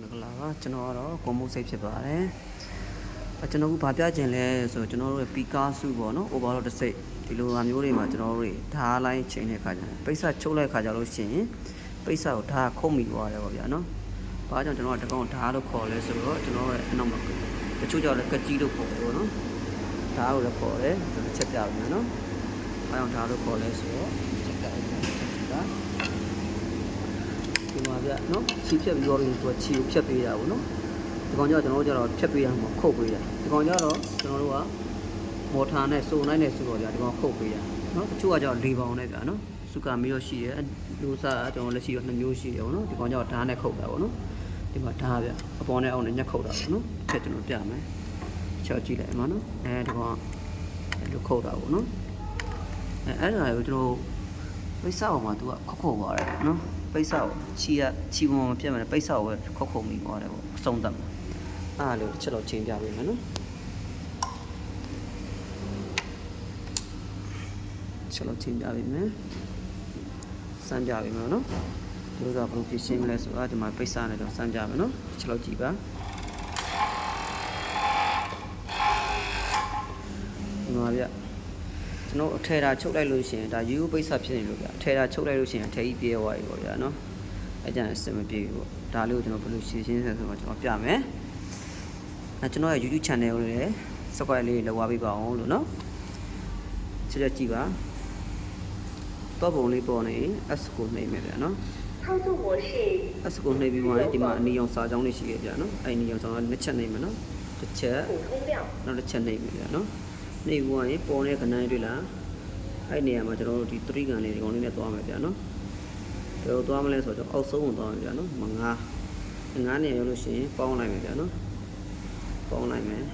မင်္ဂလာပါကျွန်တော်ကတော့ကိုမိုးစိတ်ဖြစ်ပါတယ်အကျွန်တော်ကဘာပြချင်လဲဆိုတော့ကျွန်တော်တို့ရဲ့ပီကာစုပေါ့နော် overall တစ်စိတ်ဒီလိုဟာမျိုးတွေမှာကျွန်တော်တို့တွေဓာတ်လိုင်းချိန်တဲ့ခါကျရင်ပိတ်ဆက်ချုပ်လိုက်ခါကြလို့ရှိရင်ပိတ်ဆက်ကိုဓာတ်ခုတ်မိသွားတယ်ပေါ့ဗျာနော်ဘာကြောင့်ကျွန်တော်ကတကောင်ဓာတ်လို့ခေါ်လဲဆိုတော့ကျွန်တော်တို့ရဲ့အနောက်မှာတချို့ကြောင့်လည်းကကြီးလို့ခေါ်တယ်ပေါ့နော်ဓာတ်ကိုလည်းခေါ်တယ်ကျွန်တော်ချက်ပြပါမယ်နော်ဘာကြောင့်ဓာတ်လို့ခေါ်လဲဆိုတော့ချက်ပြပါမယ်ချက်ပြပါ ဒီမှာဗျနော်ခြေဖြတ်ပြီးတော့သူကခြေကိုဖြတ်ပေးတာပေါ့နော်ဒီကောင်ကျတော့ကျွန်တော်တို့ကျတော့ဖြတ်ပေးရမှာခုတ်ပေးတာဒီကောင်ကျတော့ကျွန်တော်တို့ကမော်ထာနဲ့စုံနိုင်နဲ့ဆိုတော့ဗျဒီကောင်ခုတ်ပေးတာနော်တချို့ကကျတော့လေပေါင်နဲ့ဗျနော်စုကာမီရောရှိရဲလူစားကျွန်တော်လက်ရှိတော့နှစ်မျိုးရှိတယ်ပေါ့နော်ဒီကောင်ကျတော့ဓာတ်နဲ့ခုတ်တာပေါ့နော်ဒီမှာဓာတ်ဗျအပေါ်နဲ့အောက်နဲ့ညက်ခုတ်တာပေါ့နော်ဖြတ်ကျွန်တော်ပြမယ်ချောက်ကြည့်လိုက်မှာနော်အဲဒီကောင်ကလူခုတ်တာပေါ့နော်အဲအဲ့ဒါကိုကျွန်တော် ပိတ်ဆောက်မှာ तू ကခုတ်ခုတ်သွားတယ်ပေါ့နော်ပိတ်ဆောက်ချီကချီပုံမပြတ်မယ်ပိတ်ဆောက်ပဲခုတ်ခုတ်မိသွားတယ်ပေါ့အဆုံးသတ်မှာအားလို့တစ်ချက်တော့ချိန်ပြပေးမယ်နော်ချက်တော့ချိန်ပြပေးမယ်စမ်းပြပေးမယ်နော်ဒီလိုကဘယ်လိုဖြစ်ရှင်းမလဲဆိုတာဒီမှာပိတ်ဆောက်နေတော့စမ်းပြမယ်နော်တစ်ချက်တော့ကြည့်ပါဒီမှာဗျ ကျွန်တော်အထဲတာချုပ်လိုက်လို့ရှိရင်ဒါရိုးရိုးပိတ်ဆက်ဖြစ်နေလို့ဗျအထဲတာချုပ်လိုက်လို့ရှိရင်အထဲကြီးပြဲသွားပြီပေါ့ဗျာနော်အဲ့ကြံအဆင်မပြေဘူးပေါ့ဒါလေးကိုကျွန်တော်ဘယ်လိုရှင်းရှင်းဆက်ဆိုတော့ကျွန်တော်ပြမယ်အဲ့ကျွန်တော်ရဲ့ YouTube channel ကိုလည်း subscribe လေးလောက်ဝပေးပါအောင်လို့နော်ချက်ချက်ကြည့်ပါတော့ပုံလေးပေါ်နေ S ကိုနှိပ်မယ်ဗျာနော်အစကိုနှိပ်ပြီးမှဒီမှာအနီရောင်စာကြောင်းလေးရှိခဲ့ပြနော်အဲ့ဒီနီရောင်စာကြောင်းတစ်ချက်နှိပ်မယ်နော်တစ်ချက်နောက်တစ်ချက်နှိပ်မယ်ဗျာနော် နှိပ်ပြီးရင်ပေါ်နေတဲ့ကဏ္ဍတွေလားအဲ့နေရာမှာကျွန်တော်တို့ဒီ3ကန်လေးဒီကောင်လေးနဲ့သွားမယ်ဗျာနော်ဘယ်လိုသွားမလဲဆိုတော့အောက်ဆုံးကိုသွားမယ်ဗျာနော်မငါးငါးနေရလို့ရှိရင်ပေါင်းလိုက်မယ်ဗျာနော်ပေါင်းလိုက်မယ်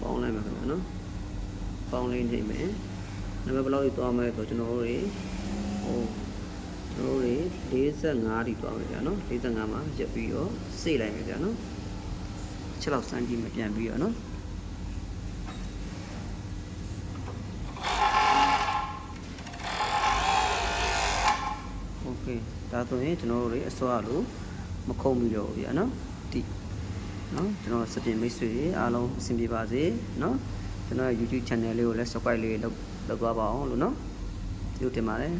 ပေါင်းလိုက်မယ်ခင်ဗျာနော်ပေါင်းလေးနှိပ်မယ်နံပါတ်ဘယ်လောက်ကြီးသွားမလဲဆိုတော့ကျွန်တော်တို့တွေဟိုကျွန်တော်တို့တွေ45ဒီသွားမယ်ဗျာနော်45မှာရက်ပြီးတော့စေ့လိုက်မယ်ဗျာနော်ချက်လောက်စမ်းကြည့်မပြန်ပြီးတော့နော် okay ဒါဆိုရင်ကျွန်တော်တို့တွေအစွာလို့မခုံပြီးတော့ဗျာနော်တိနော်ကျွန်တော်စတင်မိတ်ဆွေတွေအားလုံးအဆင်ပြေပါစေနော်ကျွန်တော်ရဲ့ YouTube channel လေးကိုလည်း subscribe လေးလုပ်လုပ်သွားပါအောင်လို့နော်ကျေးဇူးတင်ပါတယ်